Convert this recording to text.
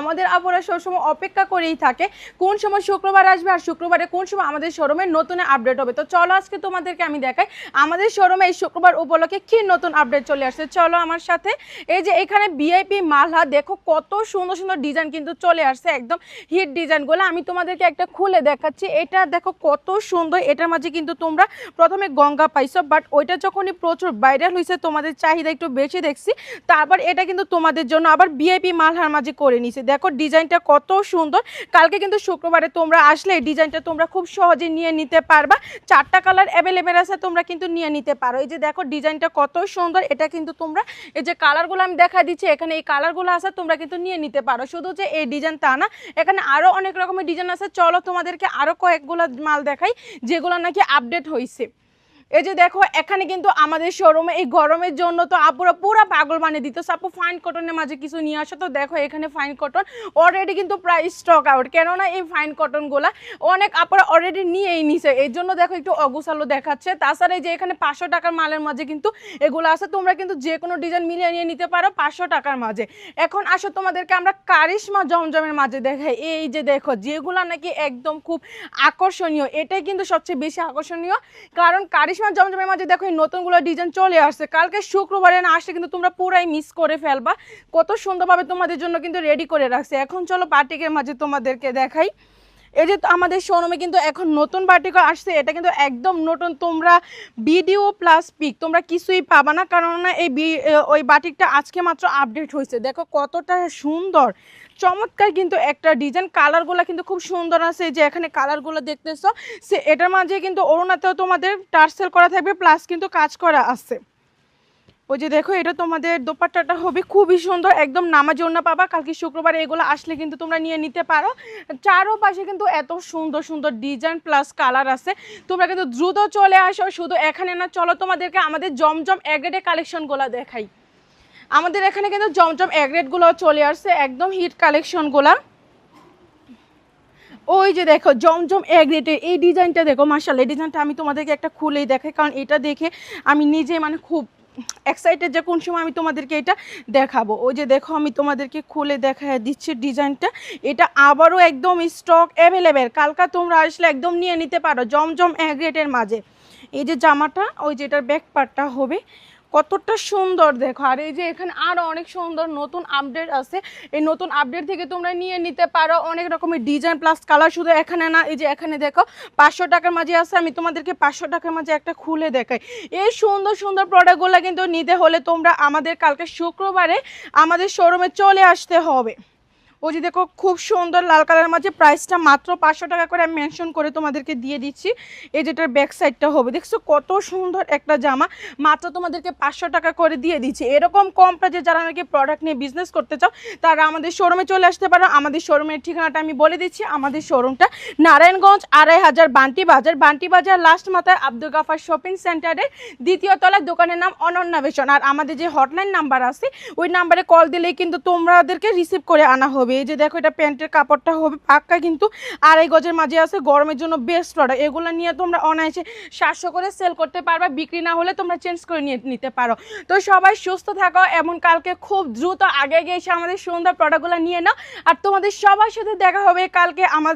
আমাদের আপুরা সবসময় অপেক্ষা করেই থাকে কোন সময় শুক্রবার আসবে আর শুক্রবারে কোন সময় আমাদের শোরুমে নতুন আপডেট হবে। তো চলো আজকে তোমাদেরকে আমি দেখাই, আমাদের শোরুমে এই শুক্রবার উপলক্ষে কি নতুন আপডেট চলে আসছে। চলো আমার সাথে, এই যে এখানে বিআইপি মালহা, দেখো কত সুন্দর সুন্দর ডিজাইন কিন্তু চলে আসছে, একদম হিট ডিজাইনগুলো। আমি তোমাদেরকে একটা খুলে দেখাচ্ছি, এটা দেখো কত সুন্দর, এটার মাঝে কিন্তু তোমরা প্রথমে গঙ্গা পাইছো বাট ওইটা যখনই প্রচুর ভাইরাল হয়েছে তোমাদের চাহিদা একটু বেশি দেখছি, তারপর এটা কিন্তু তোমাদের জন্য আবার বিআইপি মালহার মাঝে করে নিছে। দেখো ডিজাইনটা কত সুন্দর। কালকে কিন্তু শুক্রবারে তোমরা আসলে এই ডিজাইনটা তোমরা খুব সহজে নিয়ে নিতে পারবা। চারটা কালার অ্যাভেলেবেল আছে, তোমরা কিন্তু নিয়ে নিতে পারো। এই যে দেখো ডিজাইনটা কত সুন্দর, এটা কিন্তু তোমরা এই যে কালারগুলো আমি দেখা দিচ্ছি, এখানে এই কালারগুলো আছে, তোমরা কিন্তু নিয়ে নিতে পারো। শুধু যে এই ডিজাইন তা না, এখানে আরও অনেক রকমের ডিজাইন আছে। চলো তোমাদেরকে আরও কয়েকগুলো মাল দেখাই, যেগুলো নাকি আপডেট হয়েছে এই যে দেখো, এখানে কিন্তু আমাদের শোরুমে এই গরমের জন্য তো আপুরা পুরো পাগল বানিয়ে দিত। আপু ফাইন কটনের মাঝে কিছু নিয়ে আসো। তো দেখো, এখানে ফাইন কটন অলরেডি কিন্তু প্রায় স্টক আউট কেননা এই ফাইন কটনগুলা অনেক আপুরা অলরেডি নিয়েই নিছে। এই জন্য দেখো, একটু অগুসালো দেখাচ্ছে। তাছাড়া এই যে এখানে পাঁচশো টাকার মালের মাঝে কিন্তু এগুলো আছে। তোমরা কিন্তু যে কোনো ডিজাইন মিলিয়ে নিয়ে নিতে পারো পাঁচশো টাকার মাঝে। এখন আসো, তোমাদেরকে আমরা কারিশমা জমজমের মাঝে দেখাই। এই যে দেখো, যেগুলা নাকি একদম খুব আকর্ষণীয়। এটাই কিন্তু সবচেয়ে বেশি আকর্ষণীয়। কারণ কারিশমা জমজমের মাঝে দেখো এই নতুনগুলো ডিজাইন চলে আসছে। কালকে শুক্রবারে না আসলে কিন্তু তোমরা পুরাই মিস করে ফেলবা। কত সুন্দরভাবে তোমাদের জন্য কিন্তু রেডি করে রাখছে। এখন চলো পার্টিকের মাঝে তোমাদেরকে দেখাই। এই যে আমাদের শোরুমে কিন্তু এখন নতুন বাটিকা আসছে, এটা কিন্তু একদম নতুন। তোমরা ভিডিও প্লাস পিক তোমরা কিছুই পাবা না কারণ না এই ওই বাটিকটা আজকে মাত্র আপডেট হয়েছে। দেখো কতটা সুন্দর, চমৎকার কিন্তু একটা ডিজাইন কালারগুলো কিন্তু খুব সুন্দর আছে যে এখানে কালারগুলো দেখতেছো, সে এটার মাঝে কিন্তু অরুণাতেও তোমাদের টার্সেল করা থাকবে প্লাস কিন্তু কাজ করা আছে। ওই যে দেখো, এটা তোমাদের দোপাট্টাটা হবে খুবই সুন্দর, একদম নামাজ না পাবা, কালকে শুক্রবার এগুলো আসলে কিন্তু তোমরা নিয়ে নিতে পারো। চারো পাশে কিন্তু এত সুন্দর সুন্দর ডিজাইন প্লাস কালার আছে। তোমরা কিন্তু দ্রুত চলে আসো, শুধু এখানে না, চলো তোমাদেরকে আমাদের জমজম এগ্রেডের কালেকশনগুলো দেখাই। আমাদের এখানে কিন্তু জমজম এগ্রেডগুলো চলে আসছে, একদম হিট কালেকশনগুলা ওই যে দেখো, জমজম এগ্রেটের এই ডিজাইনটা দেখো মার্শাল এই ডিজাইনটা আমি তোমাদেরকে একটা খুলেই দেখাই, কারণ এটা দেখে আমি নিজে মানে খুব এক্সাইটেড যে কোন সময় আমি তোমাদেরকে এটা দেখাবো। ওই যে দেখো, আমি তোমাদেরকে খুলে দেখা দিচ্ছি ডিজাইনটা। এটা আবারও একদম স্টক অ্যাভেলেবেল কালকা তোমরা আসলে একদম নিয়ে নিতে পারো, জমজম এগ্রেটের মাঝে। এই যে জামাটা, ওই যেটার ব্যাক পার্টটা হবে। কতটা সুন্দর দেখো। আর এই যে এখানে আরও অনেক সুন্দর নতুন আপডেট আছে। এই নতুন আপডেট থেকে তোমরা নিয়ে নিতে পারো। অনেক রকমের ডিজাইন প্লাস কালার শুধু এখানে না, এই যে এখানে দেখো, পাঁচশো টাকার মাঝে আছে। আমি তোমাদেরকে পাঁচশো টাকার মাঝে একটা খুলে দেখাই। এই সুন্দর সুন্দর প্রোডাক্টগুলো কিন্তু নিতে হলে তোমরা আমাদের কালকে শুক্রবারে আমাদের শোরুমে চলে আসতে হবে। ওই যে দেখো, খুব সুন্দর লাল কালারের মাঝে প্রাইসটা মাত্র পাঁচশো টাকা করে আমি মেনশন করে তোমাদেরকে দিয়ে দিচ্ছি। এই যেটার ব্যাক সাইডটা হবে, দেখছ কত সুন্দর একটা জামা। মাত্র তোমাদেরকে পাঁচশো টাকা করে দিয়ে দিচ্ছি। এরকম কম প্রাইজে যারা নাকি প্রোডাক্ট নিয়ে বিজনেস করতে চাও, তারা আমাদের শোরুমে চলে আসতে পারো। আমাদের শোরুমের ঠিকানাটা আমি বলে দিচ্ছি। আমাদের শোরুমটা নারায়ণগঞ্জ আড়াই হাজার বান্টি বাজার। বান্টি বাজার লাস্ট মাথায় আব্দুল গাফার শপিং সেন্টারের দ্বিতীয় তলায় দোকানের নাম অনন্যাবেশন আর আমাদের যে হটলাইন নাম্বার আছে, ওই নাম্বারে কল দিলেই কিন্তু তোমাদেরকে রিসিভ করে আনা হবে। এই যে দেখো, এটা প্যান্টের কাপড়টা হবে পাক্কা কিন্তু আড়াই গজের মাঝে আছে, গরমের জন্য বেস্ট প্রোডাক্ট এগুলো নিয়ে তোমরা অনায়াসে সাতশো করে সেল করতে পারবে, বিক্রি না হলে তোমরা চেঞ্জ করে নিয়ে নিতে পারো। তো সবাই সুস্থ থাকো, এমন কালকে খুব দ্রুত আগে গিয়ে এসে আমাদের সুন্দর প্রোডাক্টগুলো নিয়ে নাও। আর তোমাদের সবার সাথে দেখা হবে কালকে আমার